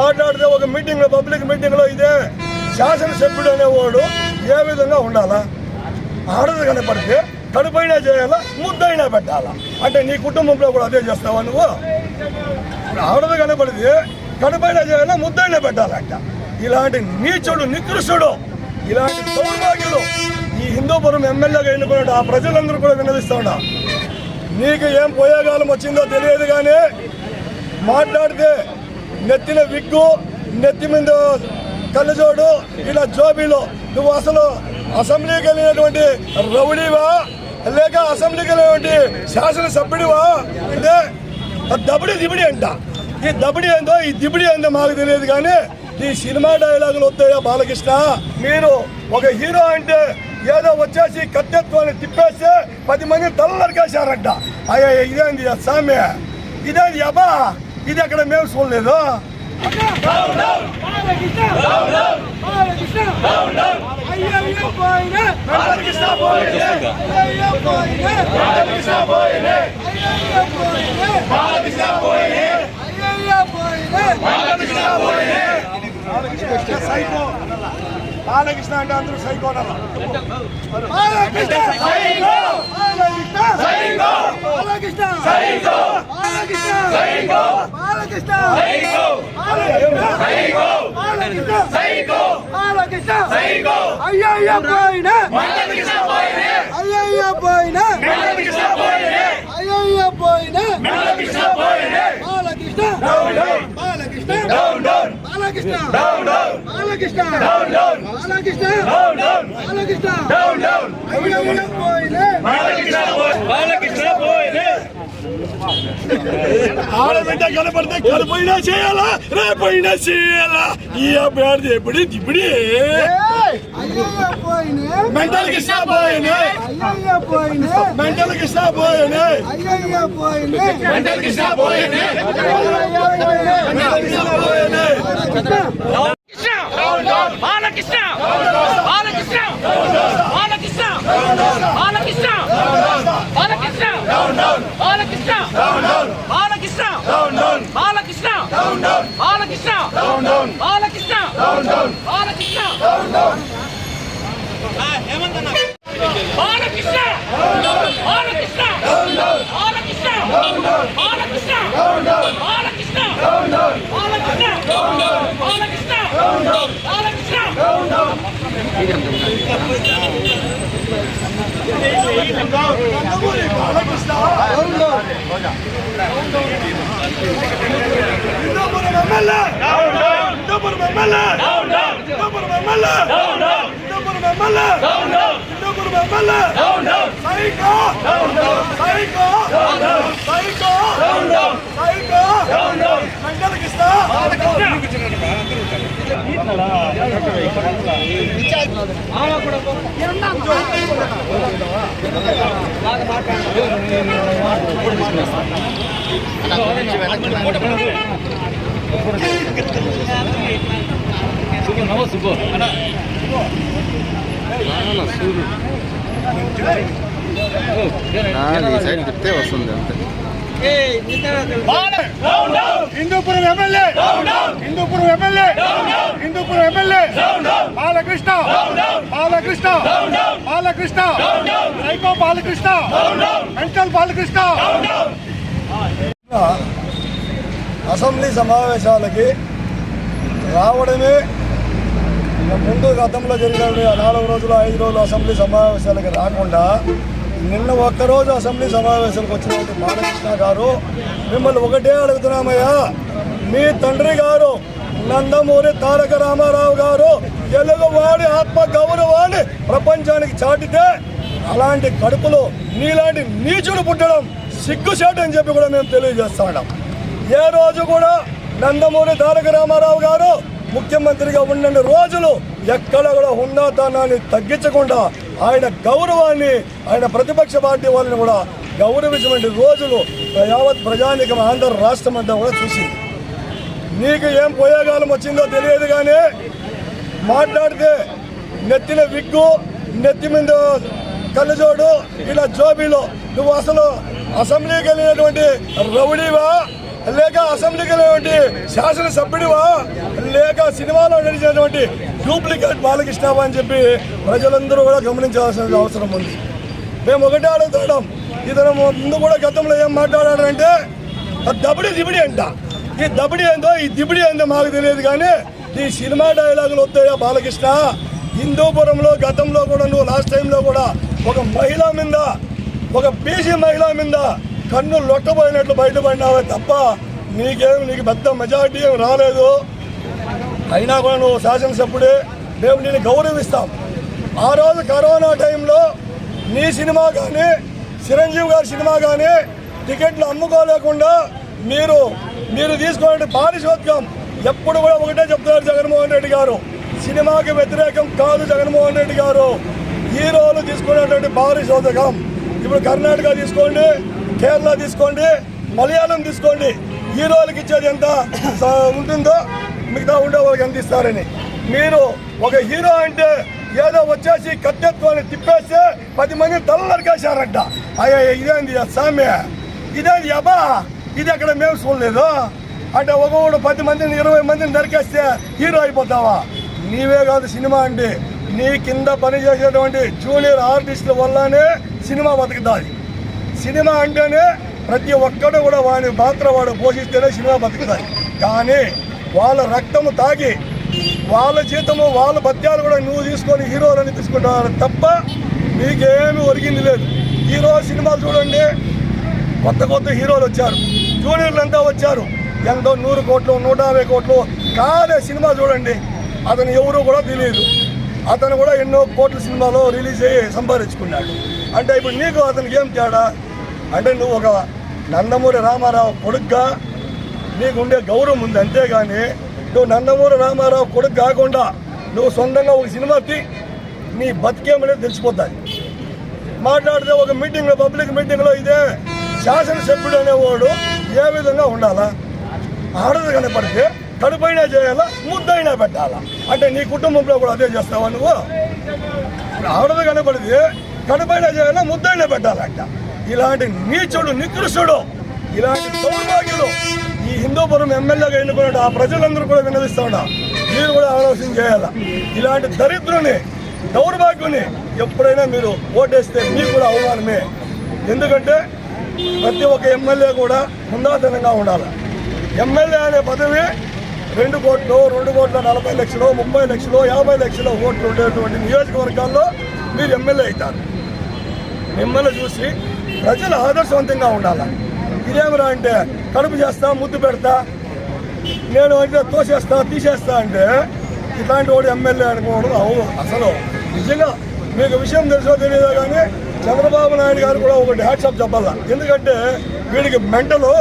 మాట్లాడితే ఒక మీటింగ్లో పబ్లిక్ మీటింగ్లో ఇదే శాసనసభ్యుడు అనేవాడు ఏ విధంగా ఉండాలా? ఆడదు కనపడితే కడుపైనా చేయాలా ముద్దైనా పెట్టాలా? అంటే నీ కుటుంబంలో కూడా అదే చేస్తావా నువ్వు? ఆడదు కనపడితే కడుపైనా చేయాలా ముద్దైనా పెట్టాలంట. ఇలాంటి నీచుడు నికృష్టుడు ఇలాంటి దౌర్భాగ్యులు ఈ హిందూపురం ఎమ్మెల్యేగా ఎన్నుకున్నాడు ఆ ప్రజలందరూ కూడా విన్నవిస్తాడా నీకు ఏం పోయేకాలం వచ్చిందో తెలియదు కానీ మాట్లాడితే నెత్తిన విగ్గు నెత్తి మీద కళ్ళజోడు ఇలా జోబీలు. నువ్వు అసలు అసెంబ్లీకి వెళ్ళినటువంటి రౌడీవా? లేక అసెంబ్లీకి వెళ్ళినటువంటి శాసనసభ్యుడివా? అంటే దబడి దిబిడి అంట. ఈ దబడి ఏందో ఈ దిబిడి ఏందో మాకు తెలియదు కానీ ఈ సినిమా డైలాగులు వస్తాయా బాలకృష్ణ? మీరు ఒక హీరో అంటే ఏదో వచ్చేసి కత్తెత్తుకొని తిప్పేస్తే పది మంది తల్లరికేశారంట అయ్యా ఇదేంది సామ్య? ఇదేంది అబ్బా? ఇది అక్కడ మేము చూడలేదు సైకో బాలకృష్ణ అంటే అందరూ సైకో అయ్యయ్య పోయిన! అయ్యయ్య పోయిన! అయ్యయ్య పోయిన! బాలకృష్ణ! బాలకృష్ణ బాలకృష్ణ! బాలకృష్ణ! బాలకృష్ణ! బాలకృష్ణ! పోయిన ఆడబిడ్డ కనపడితే కడుపైనా చేయాలా రేపైనా చేయాలా? ఈ అభ్యర్థి ఎప్పుడు ఇప్పుడు మెంటల్ కృష్ణ పోయనే అయ్యయ్య పోయిన మెంటల్ కృష్ణ అయ్యయ్య మెంటల్ కృష్ణ పోయనే mental Krishna పోయనే Balakrishna Balakrishna Balakrishna Balakrishna Balakrishna Balakrishna Balakrishna Balakrishna Balakrishna Balakrishna Balakrishna Balakrishna Balakrishna Balakrishna Balakrishna Balakrishna Balakrishna Balakrishna Balakrishna Hindupuram MLA Hindupuram MLA Hindupuram MLA Hindupuram MLA ఇప్పుడు మిమ్మల్ని. సూర్యుడు side తిప్పితే వస్తుంది అంతే. Hindupuram MLA! Hindupuram MLA! Hindupuram MLA! Balakrishna! Balakrishna! Balakrishna! Psycho Balakrishna! Mental Balakrishna! Assembly సమావేశాలకి రావడమే ముందు గతంలో జరిగిన నాలుగు రోజులు ఐదు రోజులు అసెంబ్లీ సమావేశాలకి రాకుండా నిన్న ఒక్కరోజు అసెంబ్లీ సమావేశాలకు వచ్చినటువంటి బాలకృష్ణ గారు మిమ్మల్ని ఒకటే అడుగుతున్నామయ్యా మీ తండ్రి గారు నందమూరి తారక రామారావు గారు తెలుగువాడి ఆత్మ గౌరవాన్ని ప్రపంచానికి చాటితే అలాంటి కడుపులో నీలాంటి నీచుడు పుట్టడం సిగ్గుచేటు అని చెప్పి కూడా మేము తెలియజేస్తాం ఏ రోజు కూడా నందమూరి తారక రామారావు గారు ముఖ్యమంత్రిగా ఉన్న రోజులు ఎక్కడ కూడా ఉన్నతాన్ని తగ్గించకుండా ఆయన గౌరవాన్ని ఆయన ప్రతిపక్ష పార్టీ వాళ్ళని కూడా గౌరవించినటువంటి రోజులు యావత్ ప్రజానికం ఆంధ్ర రాష్ట్రం అంతా కూడా చూసింది. నీకు ఏం పోయేకాలం వచ్చిందో తెలియదు కానీ మాట్లాడితే నెత్తిన విగ్గు నెత్తి మీద కళ్ళజోడు ఇలా జోబీలో. నువ్వు అసలు అసెంబ్లీకి వెళ్ళినటువంటి రౌడీవా? లేక అసెంబ్లీకి వెళ్ళేటువంటి శాసనసభ్యుడివా? లేక సినిమాలో నడిచినటువంటి డూప్లికేట్ బాలకృష్ణవా అని చెప్పి ప్రజలందరూ కూడా గమనించాల్సిన అవసరం ఉంది. మేము ఒకటే అడుగుతాం ఇతను ముందు కూడా గతంలో ఏం మాట్లాడాడంటే దబిడి దిబిడి అంట. ఈ దబిడి ఏందో ఈ దిబిడి ఏందో మాకు తెలియదు కానీ ఈ సినిమా డైలాగులు వస్తాయా బాలకృష్ణ? హిందూపురంలో గతంలో కూడా నువ్వు లాస్ట్ టైంలో కూడా ఒక మహిళ మీద ఒక బీసీ మహిళ మీద కన్ను లొట్టబోయినట్లు బయటపడినావే తప్ప నీకేం నీకు పెద్ద మెజారిటీ ఏం రాలేదు. అయినా కూడా నువ్వు శాసనసభ్యుడే. మేము నేను గౌరవిస్తాం. ఆ రోజు కరోనా టైంలో నీ సినిమా కానీ చిరంజీవి గారి సినిమా కానీ టికెట్లు అమ్ముకోలేకుండా మీరు మీరు తీసుకునే పారిశోద్యం ఎప్పుడు కూడా ఒకటే చెప్తున్నారు జగన్మోహన్ రెడ్డి గారు. సినిమాకి వ్యతిరేకం కాదు జగన్మోహన్ రెడ్డి గారు. హీరోలు తీసుకునేటువంటి పారిశోధకం. ఇప్పుడు కర్ణాటక తీసుకోండి. కేరళ తీసుకోండి మలయాళం తీసుకోండి. హీరోలకు ఇచ్చేది ఎంత ఉంటుందో మిగతా ఉండే వాళ్ళకి ఎంత ఇస్తారని. మీరు ఒక హీరో అంటే ఏదో వచ్చేసి కత్తెత్వాన్ని తిప్పేస్తే పది మంది తల అయ్యా ఇదేంది సామె ఇదేంది అబ్బా? ఇది అక్కడ మేము చూడలేదు. అంటే ఒకడు పది మందిని ఇరవై మందిని నరికేస్తే హీరో అయిపోతావా? నీవే కాదు సినిమా అంటే నీ కింద పనిచేసేటువంటి జూనియర్ ఆర్టిస్టుల వల్లనే సినిమా బతుకుతుంది. సినిమా అంటేనే ప్రతి ఒక్కడు కూడా వాడి పాత్ర వాడు పోషిస్తేనే సినిమా బతుకుతాయి. కానీ వాళ్ళ రక్తము తాగి వాళ్ళ జీతము వాళ్ళ పద్యాలు కూడా నువ్వు తీసుకొని హీరోలని తీసుకుంటారు? తప్ప నీకేమీ ఒరిగింది లేదు. హీరో సినిమాలు చూడండి. కొత్త కొత్త హీరోలు వచ్చారు. జూనియర్లు అంతా వచ్చారు. ఎంతో నూరు కోట్లు నూట యాభై కోట్లు కాదే సినిమా చూడండి. అతను ఎవరు కూడా తెలియదు. అతను కూడా ఎన్నో కోట్ల సినిమాలో రిలీజ్ అయ్యి సంపాదించుకున్నాడు. అంటే ఇప్పుడు నీకు అతనికి ఏం తేడా? అంటే నువ్వు ఒక నందమూరి రామారావు కొడుగ్గా నీకుండే గౌరవం ఉంది అంతేగాని నువ్వు నందమూరి రామారావు కొడుకు కాకుండా నువ్వు సొంతంగా ఒక సినిమా తీ నీ బతికేమనేది తెలిసిపోతాయి మాట్లాడితే ఒక మీటింగ్లో పబ్లిక్ మీటింగ్లో ఇదే శాసనసభ్యుడు అనేవాడు ఏ విధంగా ఉండాలా? ఆడదు కనపడితే కడుపైనా చేయాలా ముద్దైనా పెట్టాలా? అంటే నీ కుటుంబంలో కూడా అదే చేస్తావా నువ్వు? ఆడదు కనపడితే కడుపైనా చేయాలా ముద్దైనా పెట్టాలంట. ఇలాంటి నీచుడు నికృషుడు ఇలాంటి దౌర్భాగ్యుడు ఈ హిందూపురం ఎమ్మెల్యేగా ఎన్నుకున్నట్టు ఆ ప్రజలందరూ కూడా విన్నవిస్తా ఉన్నా. మీరు కూడా ఆలోచన చేయాలి? ఇలాంటి దరిద్రుని దౌర్భాగ్యుని ఎప్పుడైనా మీరు ఓటేస్తే మీకు కూడా అవమానమే. ఎందుకంటే ప్రతి ఒక్క ఎమ్మెల్యే కూడా ముందాతనంగా ఉండాలి. ఎమ్మెల్యే అనే పదవి రెండు కోట్లు రెండు కోట్ల నలభై లక్షలు ముప్పై లక్షలు యాభై లక్షల ఓట్లు ఉండేటువంటి నియోజకవర్గాల్లో మీరు ఎమ్మెల్యే అవుతారు. మిమ్మల్ని చూసి ప్రజలు ఆదర్శవంతంగా ఉండాలి? ఇదేమిరా అంటే కడుపు చేస్తా ముద్దు పెడతా నేను అంటే తోసేస్తా తీసేస్తా అంటే ఇట్లాంటి వాడు ఎమ్మెల్యే అనుకోవడం అవును అసలు నిజంగా మీకు విషయం తెలుసో తెలియదో కానీ చంద్రబాబు నాయుడు గారు కూడా ఒకటి హ్యాట్సాప్ చెప్పాలా? ఎందుకంటే వీడికి మెంటలు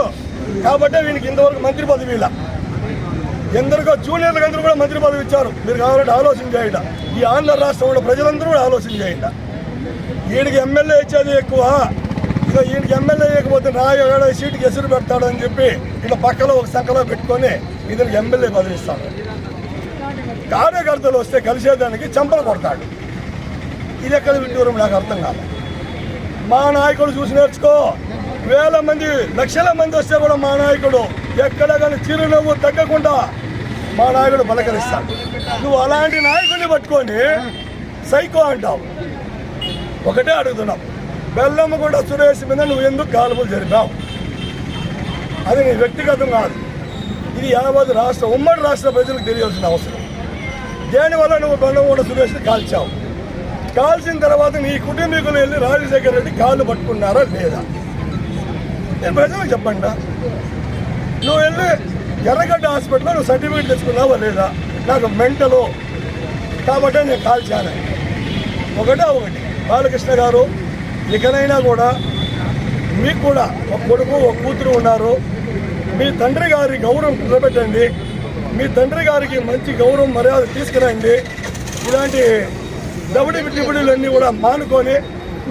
కాబట్టి వీడికి ఇంతవరకు మంత్రి పదవి ఇలా. ఎందరికో జూనియర్లకు అందరూ కూడా మంత్రి పదవి ఇచ్చారు. మీరు కావాలంటే ఆలోచన చేయట ఈ ఆంధ్ర రాష్ట్రంలో ప్రజలందరూ కూడా ఆలోచన చేయట వీడికి ఎమ్మెల్యే ఇచ్చేది ఎక్కువ. ఇక వీడికి ఎమ్మెల్యే ఇవ్వకపోతే నా ఏడ సీటుకి ఎసురు పెడతాడని చెప్పి ఇట్లా పక్కలో ఒక సంఖలో పెట్టుకొని ఇతనికి ఎమ్మెల్యే బదిలిస్తాడు కార్యకర్తలు వస్తే కలిసేదానికి చంపలు కొడతాడు. ఇది ఎక్కడ విడ్డూరం నాకు అర్థం కాదు మా నాయకుడు చూసి నేర్చుకో. వేల మంది లక్షల మంది వస్తే కూడా మా నాయకుడు ఎక్కడ కానీ చిరునవ్వు తగ్గకుండా మా నాయకుడు పలకరిస్తాడు నువ్వు అలాంటి నాయకుడిని పట్టుకొని సైకో అంటావు. ఒకటే అడుగుతున్నావు బెల్లంగూడ సురేష్ మీద నువ్వు ఎందుకు కాలువలు జరిపావు? అది నీ వ్యక్తిగతం కాదు. ఇది యావత్ రాష్ట్ర ఉమ్మడి రాష్ట్ర ప్రజలకు తెలియాల్సిన అవసరం. దేనివల్ల నువ్వు బెల్లంగూడ సురేష్ని కాల్చావు? కాల్చిన తర్వాత నీ కుటుంబీకులు వెళ్ళి రాజశేఖర రెడ్డి కాళ్ళు పట్టుకున్నారా లేదా? నేను ప్రజలకు చెప్పండి? నువ్వు వెళ్ళి ఎర్రగడ్డ హాస్పిటల్లో నువ్వు సర్టిఫికేట్ తెచ్చుకున్నావా లేదా? నాకు మెంటలో కాబట్టి నేను కాల్చాను. ఒకటే ఒకటి. బాలకృష్ణ గారు ఇకనైనా కూడా మీకు కూడా ఒక కొడుకు ఒక కూతురు ఉన్నారు. మీ తండ్రి గారి గౌరవం నిలబెట్టండి మీ తండ్రి గారికి మంచి గౌరవం మర్యాద తీసుకురండి. ఇలాంటి దవడి బిడ్డిబుడిలన్నీ కూడా మానుకొని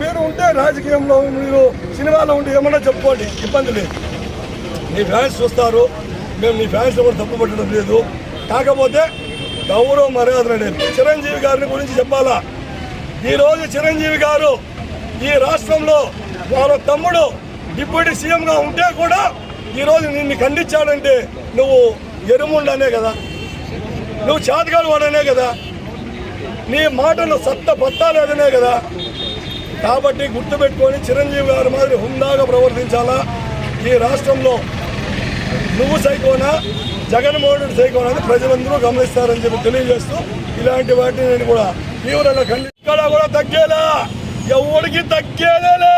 మీరు ఉంటే రాజకీయంలో మీరు సినిమాలో ఉంటే ఏమన్నా చెప్పుకోండి ఇబ్బంది లేదు. మీ ఫ్యాన్స్ చూస్తారు. మేము మీ ఫ్యాన్స్ కూడా తప్పు పట్టడం లేదు. కాకపోతే గౌరవ మర్యాదలు చిరంజీవి గారిని గురించి చెప్పాలా? ఈరోజు చిరంజీవి గారు ఈ రాష్ట్రంలో వాళ్ళ తమ్ముడు డిప్యూటీ సీఎంగా ఉంటే కూడా ఈరోజు నిన్ను ఖండించాడంటే నువ్వు ఎరుముండనే కదా. నువ్వు చేతగాడు వాడనే కదా. నీ మాటలు సత్త బత్తా లేదనే కదా. కాబట్టి గుర్తుపెట్టుకొని చిరంజీవి గారి మాదిరి హుందాగా ప్రవర్తించాలా? ఈ రాష్ట్రంలో నువ్వు సైకోనా జగన్మోహన్ రెడ్డి సైకోనా అని ప్రజలందరూ గమనిస్తారని చెప్పి తెలియజేస్తూ ఇలాంటి వాటిని నేను కూడా తీవ్రంగా ఖండి ఇక్కడ కూడా తగ్గేలా! ఎవరికి తగ్గేదేలా?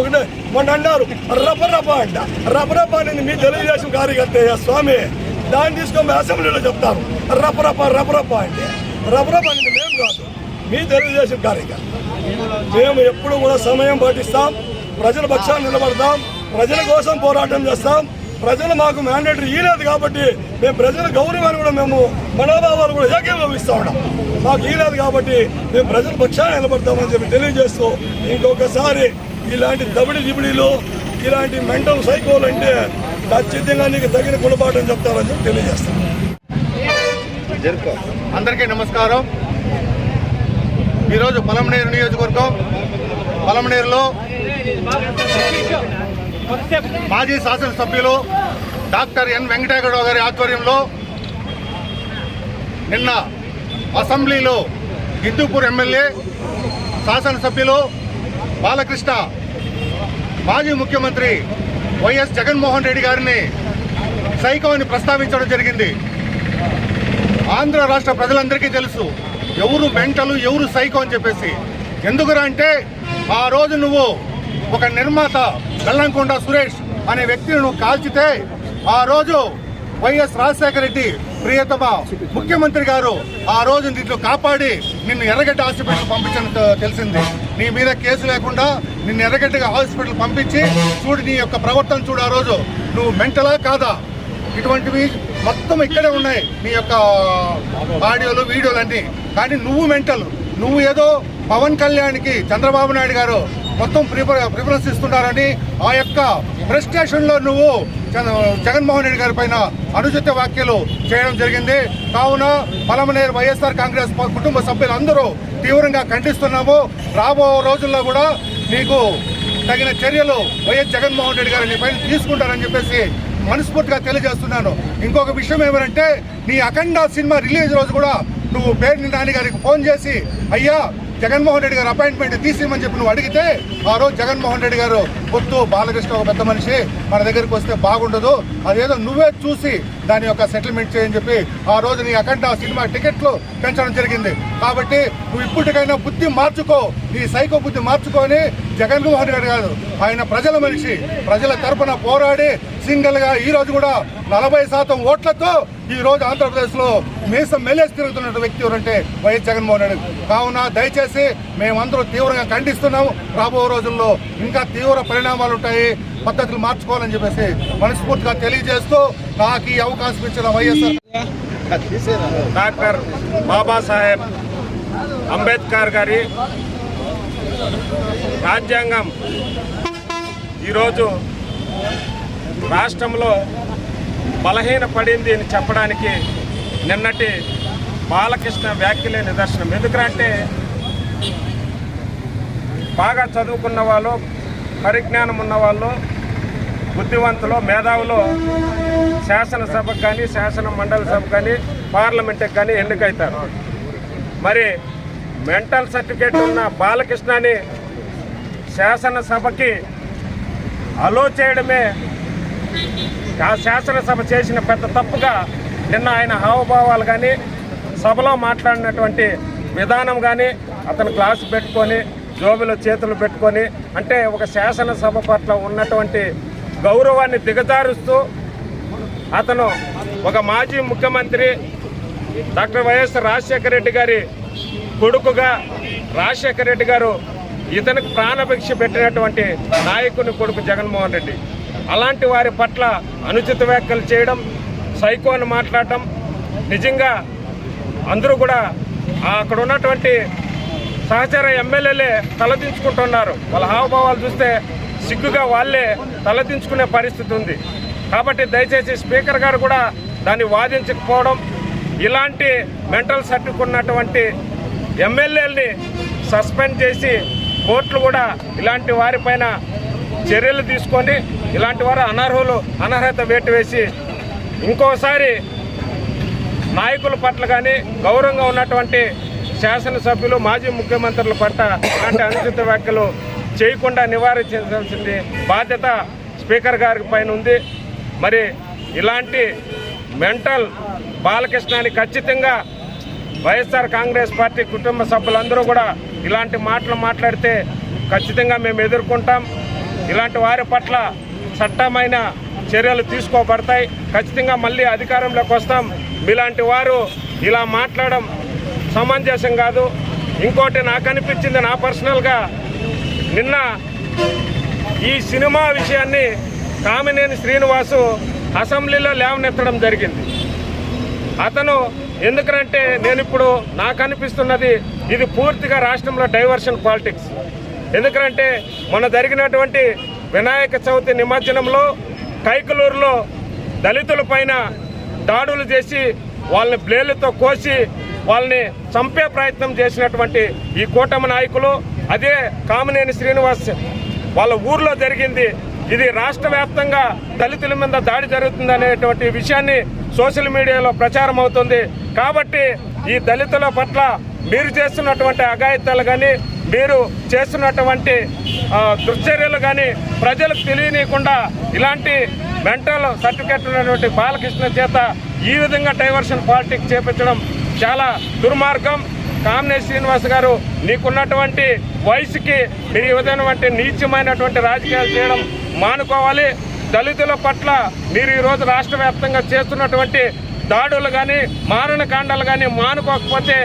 ఒకటే మొన్న అన్నారు. రపరప అంట. రపరప అనేది మీ తెలుగుదేశం కార్యకర్త స్వామి. దాన్ని తీసుకొని అసెంబ్లీలో చెప్తారు. రపరప రపరప అంటే. రపరప అనేది మేము కాదు. మీ తెలుగుదేశం కార్యకర్త. మేము ఎప్పుడు కూడా సమయం పాటిస్తాం. ప్రజల పక్షాన్ని నిలబడతాం. ప్రజల కోసం పోరాటం చేస్తాం. ప్రజలు మాకు మ్యాండేటరీ ఈలేదు కాబట్టి మేము ప్రజల గౌరవాన్ని కూడా మేము మనోభావాలు కూడా ఏకీభవిస్తూ ఉన్నాం. మాకు ఈలేదు కాబట్టి మేము ప్రజల పక్షాన్ని నిలబడతామని చెప్పి తెలియజేస్తూ ఇంకొకసారి ఇలాంటి దబిడి దిబిడిలు ఇలాంటి మెంటల్ సైకోలు అంటే ఖచ్చితంగా నీకు తగిన గుణపాఠం చెప్తారని చెప్పి తెలియజేస్తాం. అందరికీ నమస్కారం. ఈరోజు పలమనేరు నియోజకవర్గం పలమనేరులో మాజీ శాసనసభ్యులు డాక్టర్ ఎన్ వెంకటేశ్వరరావు గారి ఆధ్వర్యంలో నిన్న అసెంబ్లీలో హిందూపూర్ ఎమ్మెల్యే శాసనసభ్యులు బాలకృష్ణ మాజీ ముఖ్యమంత్రి వైఎస్ జగన్మోహన్ రెడ్డి గారిని సైకో అని ప్రస్తావించడం జరిగింది. ఆంధ్ర రాష్ట్ర ప్రజలందరికీ తెలుసు ఎవరు మెంటలు ఎవరు సైకో అని చెప్పేసి. ఎందుకురా అంటే ఆ రోజు నువ్వు ఒక నిర్మాత బెల్లంకొండ సురేష్ అనే వ్యక్తిని కాల్చితే ఆ రోజు వైఎస్ రాజశేఖర రెడ్డి ప్రియతమ ముఖ్యమంత్రి గారు ఆ రోజు దీంట్లో కాపాడి నిన్ను ఎర్రగడ్డ హాస్పిటల్ పంపించని తెలిసింది. నీ మీద కేసు లేకుండా నిన్ను ఎర్రగడ్డగా హాస్పిటల్ పంపించి చూడు నీ యొక్క ప్రవర్తన చూడు ఆ రోజు. నువ్వు మెంటలా కాదా? ఇటువంటివి మొత్తం ఇక్కడే ఉన్నాయి. నీ యొక్క ఆడియోలు వీడియోలు అన్నీ. కానీ నువ్వు మెంటల్. నువ్వు ఏదో పవన్ కళ్యాణ్కి చంద్రబాబు నాయుడు గారు మొత్తం ప్రిఫర్ ప్రిఫరెన్స్ ఇస్తున్నారని ఆ యొక్క ప్రెస్టేషన్లో నువ్వు జగ- జగన్మోహన్ రెడ్డి గారి పైన అనుచిత వ్యాఖ్యలు చేయడం జరిగింది. కావున పలమనేరు వైఎస్ఆర్ కాంగ్రెస్ కుటుంబ సభ్యులందరూ తీవ్రంగా ఖండిస్తున్నాము. రాబో రోజుల్లో కూడా నీకు తగిన చర్యలు వైఎస్ జగన్మోహన్ రెడ్డి గారు నీ పైన తీసుకుంటారని చెప్పేసి మనస్ఫూర్తిగా తెలియజేస్తున్నాను. ఇంకొక విషయం ఏమంటే నీ అఖండ సినిమా రిలీజ్ రోజు కూడా నువ్వు పేరుని నాని గారికి ఫోన్ చేసి అయ్యా జగన్మోహన్ రెడ్డి గారు అపాయింట్మెంట్ తీసేయమని చెప్పి నువ్వు అడిగితే ఆ రోజు జగన్మోహన్ రెడ్డి గారు పొత్తు బాలకృష్ణ ఒక పెద్ద మనిషి మన దగ్గరికి వస్తే బాగుండదు. అదేదో నువ్వే చూసి దాని యొక్క సెటిల్మెంట్ చేయని చెప్పి ఆ రోజు నీ అఖండ సినిమా టికెట్లు పెంచడం జరిగింది. కాబట్టి నువ్వు ఇప్పటికైనా బుద్ధి మార్చుకో నీ సైకో బుద్ధి మార్చుకొని జగన్మోహన్ రెడ్డి గారు ఆయన ప్రజల మనిషి ప్రజల తరపున పోరాడి సింగిల్గా ఈ రోజు కూడా నలభై శాతం ఓట్లతో ఈ రోజు ఆంధ్రప్రదేశ్లో మీసం మెలేసి తిరుగుతున్న వ్యక్తి ఎవరంటే వైఎస్ జగన్మోహన్ రెడ్డి. కావున దయచేసి మేమందరూ తీవ్రంగా ఖండిస్తున్నాం రాబో రోజుల్లో ఇంకా తీవ్ర పరిణామాలు ఉంటాయి. పద్ధతులు మార్చుకోవాలని చెప్పేసి మనస్ఫూర్తిగా తెలియజేస్తూ నాకు ఈ అవకాశం ఇచ్చిన వైఎస్ఆర్ డాక్టర్ బాబాసాహెబ్ అంబేద్కర్ గారి రాజ్యాంగం. ఈరోజు రాష్ట్రంలో బలహీన పడింది అని చెప్పడానికి నిన్నటి బాలకృష్ణ వ్యాఖ్యలే నిదర్శనం. ఎందుకంటే బాగా చదువుకున్న వాళ్ళు పరిజ్ఞానం ఉన్న వాళ్ళు బుద్ధివంతులు మేధావులు శాసనసభకు కానీ శాసన మండలి సభకు కానీ పార్లమెంట్కి కానీ ఎన్నికవుతారు మరి మెంటల్ సర్టిఫికేట్ ఉన్న బాలకృష్ణని శాసనసభకి అలో చేయడమే శాసనసభ చేసిన పెద్ద తప్పుగా నిన్న ఆయన హావభావాలు కానీ సభలో మాట్లాడినటువంటి విధానం కానీ అతను క్లాస్ పెట్టుకొని జోబులో చేతులు పెట్టుకొని అంటే ఒక శాసనసభ పట్ల ఉన్నటువంటి గౌరవాన్ని దిగజారుస్తూ అతను ఒక మాజీ ముఖ్యమంత్రి డాక్టర్ వైఎస్ రాజశేఖర రెడ్డి గారి కొడుకుగా రాజశేఖర రెడ్డి గారు ఇతనికి ప్రాణభిక్ష పెట్టినటువంటి నాయకుని కొడుకు జగన్మోహన్ రెడ్డి. అలాంటి వారి పట్ల అనుచిత వ్యాఖ్యలు చేయడం సైకో అని మాట్లాడటం నిజంగా అందరూ కూడా అక్కడ ఉన్నటువంటి సహచర ఎమ్మెల్యేలే తలదించుకుంటున్నారు. వాళ్ళ హావభావాలు చూస్తే సిగ్గుగా వాళ్ళే తలదించుకునే పరిస్థితి ఉంది. కాబట్టి దయచేసి స్పీకర్ గారు కూడా దాన్ని వాదించకపోవడం ఇలాంటి మెంటల్ సర్టిఫిక్ ఉన్నటువంటి ఎమ్మెల్యేలని సస్పెండ్ చేసి కోర్టులు కూడా ఇలాంటి వారిపైన చర్యలు తీసుకొని ఇలాంటి వారు అనర్హులు అనర్హత వేటు వేసి ఇంకోసారి నాయకుల పట్ల కానీ గౌరవంగా ఉన్నటువంటి శాసనసభ్యులు మాజీ ముఖ్యమంత్రుల పట్ల ఇలాంటి అనుచిత వ్యాఖ్యలు చేయకుండా నివారించాల్సింది బాధ్యత స్పీకర్ గారి పైన ఉంది. మరి ఇలాంటి మెంటల్ బాలకృష్ణాన్ని ఖచ్చితంగా వైఎస్ఆర్ కాంగ్రెస్ పార్టీ కుటుంబ సభ్యులందరూ కూడా ఇలాంటి మాటలు మాట్లాడితే ఖచ్చితంగా మేము ఎదుర్కొంటాం. ఇలాంటి వారి పట్ల చట్టమైన చర్యలు తీసుకోబడతాయి. ఖచ్చితంగా మళ్ళీ అధికారంలోకి వస్తాం. మీలాంటి వారు ఇలా మాట్లాడడం సమంజసం కాదు. ఇంకోటి నాకు అనిపించింది నా పర్సనల్గా. నిన్న ఈ సినిమా విషయాన్ని కామినేని శ్రీనివాసు అసెంబ్లీలో లేవనెత్తడం జరిగింది. అతను ఎందుకంటే నేను ఇప్పుడు నాకు అనిపిస్తున్నది ఇది పూర్తిగా రాష్ట్రంలో డైవర్షన్ పాలిటిక్స్. ఎందుకంటే మొన్న జరిగినటువంటి వినాయక చవితి నిమజ్జనంలో కైకలూరులో దళితుల పైన దాడులు చేసి వాళ్ళని బ్లేళ్ళతో కోసి వాళ్ళని చంపే ప్రయత్నం చేసినటువంటి ఈ కూటమి నాయకులు అదే కామినేని శ్రీనివాస్ వాళ్ళ ఊర్లో జరిగింది. ఇది రాష్ట్ర వ్యాప్తంగా దళితుల మీద దాడి జరుగుతుంది అనేటువంటి విషయాన్ని సోషల్ మీడియాలో ప్రచారం అవుతుంది. కాబట్టి ఈ దళితుల పట్ల మీరు చేస్తున్నటువంటి అఘాయిత్యాలు కానీ మీరు చేస్తున్నటువంటి దుశ్చర్యలు కానీ ప్రజలకు తెలియనీయకుండా ఇలాంటి మెంటల్ సర్టిఫికెట్ ఉన్నటువంటి బాలకృష్ణ చేత ఈ విధంగా డైవర్షన్ పాలిటిక్స్ చేపించడం చాలా దుర్మార్గం. కామినే శ్రీనివాస్ గారు నీకున్నటువంటి వయసుకి మీరు ఈ విధమైనటువంటి నీచమైనటువంటి రాజకీయాలు చేయడం మానుకోవాలి. దళితుల పట్ల మీరు ఈరోజు రాష్ట్ర వ్యాప్తంగా చేస్తున్నటువంటి దాడులు కానీ మారణకాండాలు కానీ మానుకోకపోతే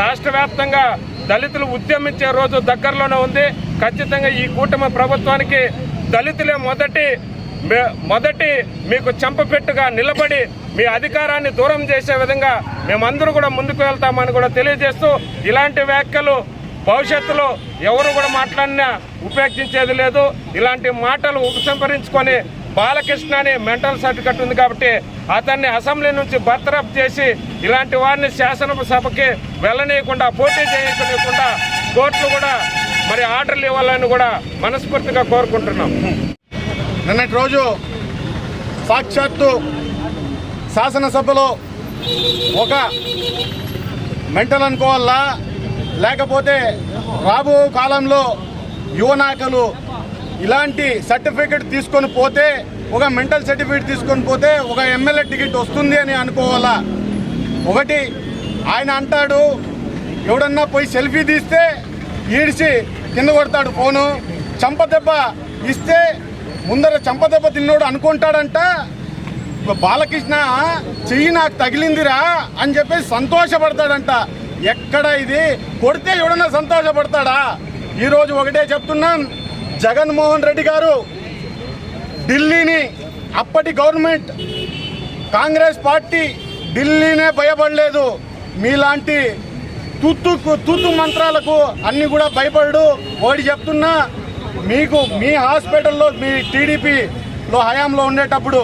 రాష్ట్ర వ్యాప్తంగా దళితులు ఉద్యమించే రోజు దగ్గరలోనే ఉంది. ఖచ్చితంగా ఈ కూటమి ప్రభుత్వానికి దళితులే మొదటి మొదటి మీకు చెంపపెట్టుగా నిలబడి మీ అధికారాన్ని దూరం చేసే విధంగా మేమందరూ కూడా ముందుకు వెళ్తామని కూడా తెలియజేస్తూ ఇలాంటి వ్యాఖ్యలు భవిష్యత్తులో ఎవరు కూడా మాట్లాడినా ఉపేక్షించేది లేదు. ఇలాంటి మాటలు ఉపసంహరించుకొని బాలకృష్ణ అనే మెంటల్ సర్టిఫికెట్ ఉంది కాబట్టి అతన్ని అసెంబ్లీ నుంచి బర్తరఫ్ చేసి ఇలాంటి వారిని శాసనసభకి వెళ్ళనీయకుండా పోటీ చేయకుండా కోర్టులు కూడా మరి ఆర్డర్లు ఇవ్వాలని కూడా మనస్ఫూర్తిగా కోరుకుంటున్నాం. నిన్నటి రోజు సాక్షాత్తు శాసనసభలో ఒక మెంటల్ అనుకోవాలా? లేకపోతే రాబో కాలంలో యువ నాయకులు ఇలాంటి సర్టిఫికెట్ తీసుకొని పోతే ఒక మెంటల్ సర్టిఫికెట్ తీసుకొని పోతే ఒక ఎమ్మెల్యే టికెట్ వస్తుంది అని అనుకోవాలా? ఒకటి ఆయన అంటాడు ఎవడన్నా పోయి సెల్ఫీ తీస్తే ఈడ్చి కింద కొడతాడు ఫోను. చంపదెబ్బ ఇస్తే ముందర చంపదెబ్బ తిన్నోడు అనుకుంటాడంట. బాలకృష్ణ చెయ్యి నాకు తగిలిందిరా అని చెప్పేసి సంతోషపడతాడంట. ఎక్కడ ఇది? కొడితే ఎవడన్నా సంతోషపడతాడా? ఈరోజు ఒకటే చెప్తున్నాం. జగన్మోహన్ రెడ్డి గారు ఢిల్లీని అప్పటి గవర్నమెంట్ కాంగ్రెస్ పార్టీ ఢిల్లీనే భయపడలేదు. మీలాంటి తూత్తు తూతు మంత్రాలకు అన్నీ కూడా భయపడు ఓడి చెప్తున్నా మీకు మీ హాస్పిటల్లో మీ టీడీపీలో హయాంలో ఉండేటప్పుడు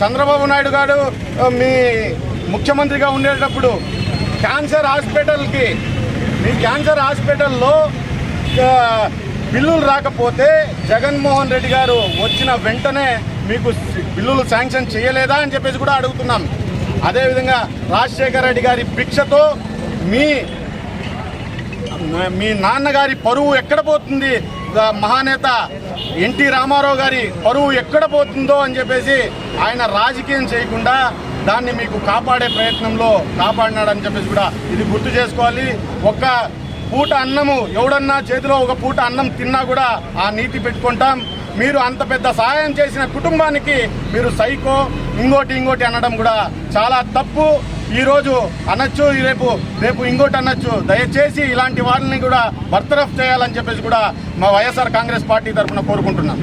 చంద్రబాబు నాయుడు గారు మీ ముఖ్యమంత్రిగా ఉండేటప్పుడు క్యాన్సర్ హాస్పిటల్కి మీ క్యాన్సర్ హాస్పిటల్లో బిల్లులు రాకపోతే జగన్మోహన్ రెడ్డి గారు వచ్చిన వెంటనే మీకు బిల్లులు శాంక్షన్ చేయలేదా అని చెప్పేసి కూడా అడుగుతున్నాం. అదేవిధంగా రాజశేఖర రెడ్డి గారి భిక్షతో మీ మీ నాన్నగారి పరువు ఎక్కడ పోతుంది? మహానేత ఎన్టీ రామారావు గారి పరువు ఎక్కడ పోతుందో అని చెప్పేసి ఆయన రాజకీయం చేయకుండా దాన్ని మీకు కాపాడే ప్రయత్నంలో కాపాడినాడని చెప్పేసి కూడా ఇది గుర్తు చేసుకోవాలి. ఒక్క పూట అన్నము ఎవడన్నా చేతిలో ఒక పూట అన్నం తిన్నా కూడా ఆ నీతి పెట్టుకుంటాం. మీరు అంత పెద్ద సహాయం చేసిన కుటుంబానికి మీరు సైకో ఇంకోటి ఇంకోటి అనడం కూడా చాలా తప్పు. ఈరోజు అనొచ్చు రేపు రేపు ఇంకోటి అనొచ్చు. దయచేసి ఇలాంటి వారిని కూడా బర్తరఫ్ చేయాలని చెప్పేసి కూడా మా వైఎస్ఆర్ కాంగ్రెస్ పార్టీ తరఫున కోరుకుంటున్నాం